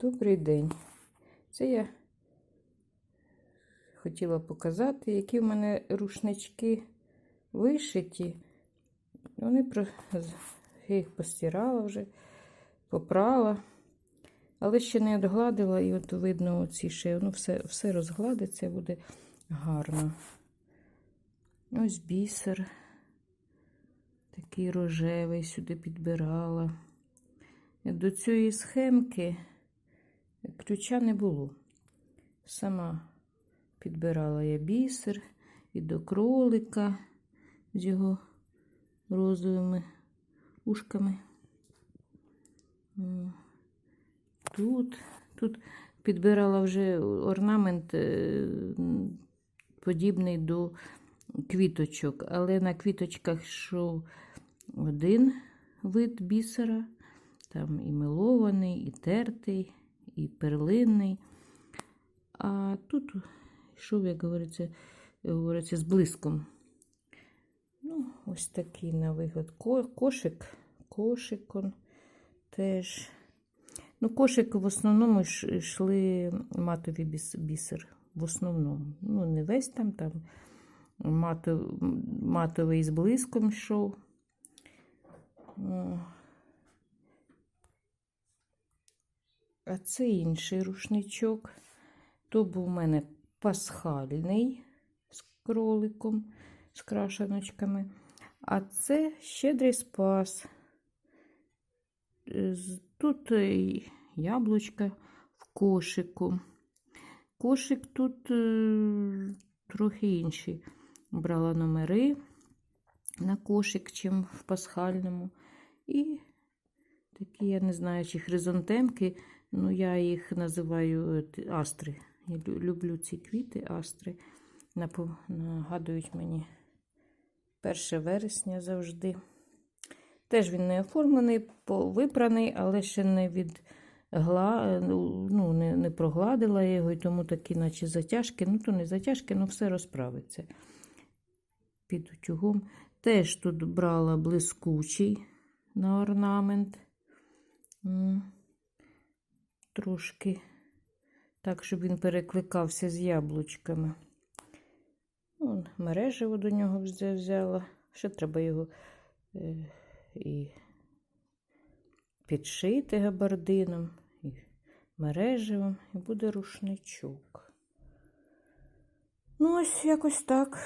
Добрий день. Це я хотіла показати, які в мене рушнички вишиті. Вони про... я їх постирала вже, попрала, але ще не відгладила, і от видно оці ще, ну, все, все розгладиться, буде гарно. Ось бісер. Такий рожевий сюди підбирала. До цієї схемки ключа не було. Сама підбирала я бісер і до кролика з його розовими ушками. Тут, тут підбирала вже орнамент е, подібний до квіточок, але на квіточках йшов один вид бісера. Там і милований, і тертий, і перлинний. А тут йшов, як говориться, говориться з блиском. Ну, ось такий на вигляд. Кошик, кошик он теж. Ну, кошик в основному йшли матові біс- бісер. В основному. Ну, не весь там, там матовий з блиском йшов. А це інший рушничок. То був у мене пасхальний з кроликом, з крашеночками. А це щедрий спас. Е, Тут е, яблучка в кошику. Кошик тут е, трохи інший. Брала номери на кошик, чим в пасхальному. І такі, я не знаю, чи хризантемки, ну я їх називаю е, астри. Я люблю ці квіти, астри. Нагадують мені 1 вересня завжди. Теж він не оформлений, випраний, але ще не від гла, ну, не, не прогладила його, і тому такі, наче затяжки. Ну, то не затяжки, ну все розправиться під утюгом. Теж тут брала блискучий на орнамент. Трошки так, щоб він перекликався з яблучками. Вон, мережево до нього взяла. Ще треба його е, і підшити габардином, і мережевим, і буде рушничок. Ну, ось якось так.